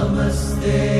Namaste.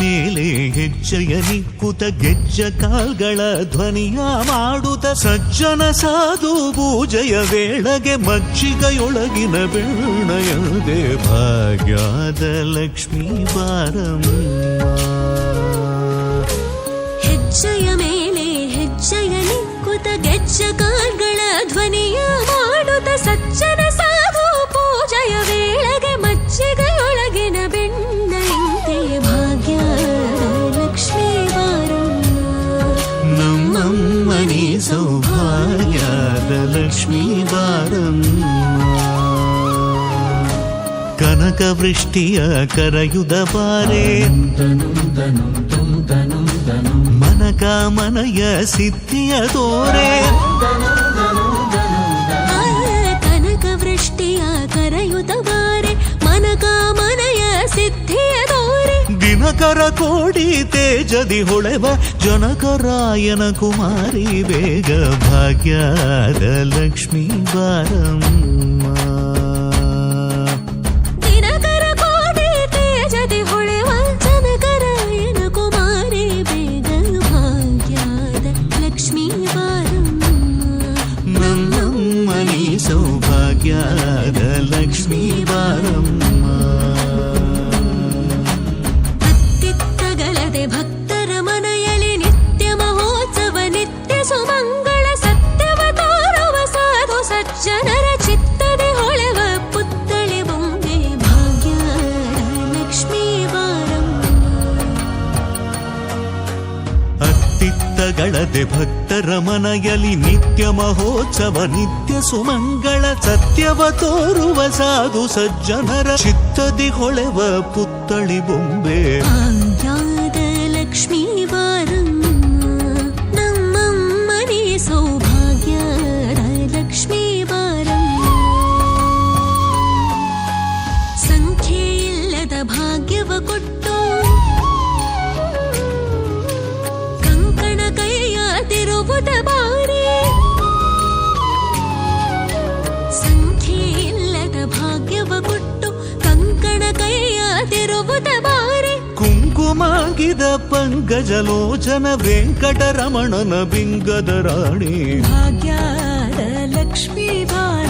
ಮೇಲೆ ಹೆಜ್ಜೆಯ ನಿಕ್ಕುತ ಗೆಜ್ಜ ಕಾಲ್ಗಳ ಧ್ವನಿಯ ಮಾಡುತ್ತ ಸಜ್ಜನ ಸಾಧು ಪೂಜೆಯ ವೇಳೆಗೆ ಮಜ್ಜಿಗೆಯೊಳಗಿನ ಬೆಣ್ಣಯದೆ ಭಾಗ್ಯದ ಲಕ್ಷ್ಮೀ ಬಾರಮ್ಮ. ಹೆಜ್ಜೆಯ సౌభాగ్యాదలక్ష్మీ వారం కనకవృష్టియ కరయుదపారే మనక మనయ సిద్ధియ తోరే. కనకవృష్టియ కరయుద ದಿನಕರ ಕೋಡಿ ತೇಜದಿ ಹೊಳೆವ ಜನಕರಾಯನ ಕುಮಾರಿ ಬೇಗ ಭಾಗ್ಯದ ಲಕ್ಷ್ಮೀ ಬಾರಮ್ಮ ಅತ್ತಿತ್ತಗಳದೆ ಭಕ್ತರ ಮನಯಲಿ ನಿತ್ಯ ಮಹೋತ್ಸವ, ನಿತ್ಯ ಸುಮಂಗಳ ಸತ್ಯವ ತೋರುವ ಸಾಧು ಸಜ್ಜನರ ಚಿತ್ತದಿ ಹೊಳೆವ ಪುತ್ತಳಿ ಬೊಂಬೆ. ಪಂಕಜಲೋಚನ ವೆಂಕಟರಮಣನ ಬಿಂಗದ ರಾಣಿ. ಭಾಗ್ಯದ ಲಕ್ಷ್ಮೀ ಬಾರಮ್ಮ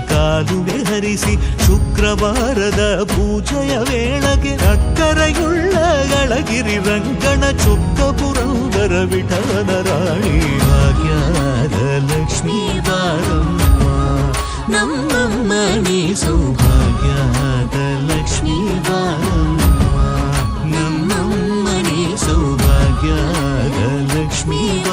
ಕಾದುವೆ ಹರಿಸಿ ಶುಕ್ರವಾರದ ಪೂಜೆಯ ವೇಳೆಗೆ ಅಕ್ಕರೆಯುಳ್ಳ ಗಳಗಿರಿ ರಂಗಣ ಚುಕ್ಕ ಪುರಂದರ ವಿಠಲನ ರಾಣಿ ಭಾಗ್ಯದ ಲಕ್ಷ್ಮೀ ಬಾರಮ್ಮ. ನಮ್ಮ ನೀ ಸೌಭಾಗ್ಯದ ಲಕ್ಷ್ಮೀ ಬಾರಮ್ಮ. ನಮ್ಮಮ್ಮ ಸೌಭಾಗ್ಯದ ಲಕ್ಷ್ಮೀ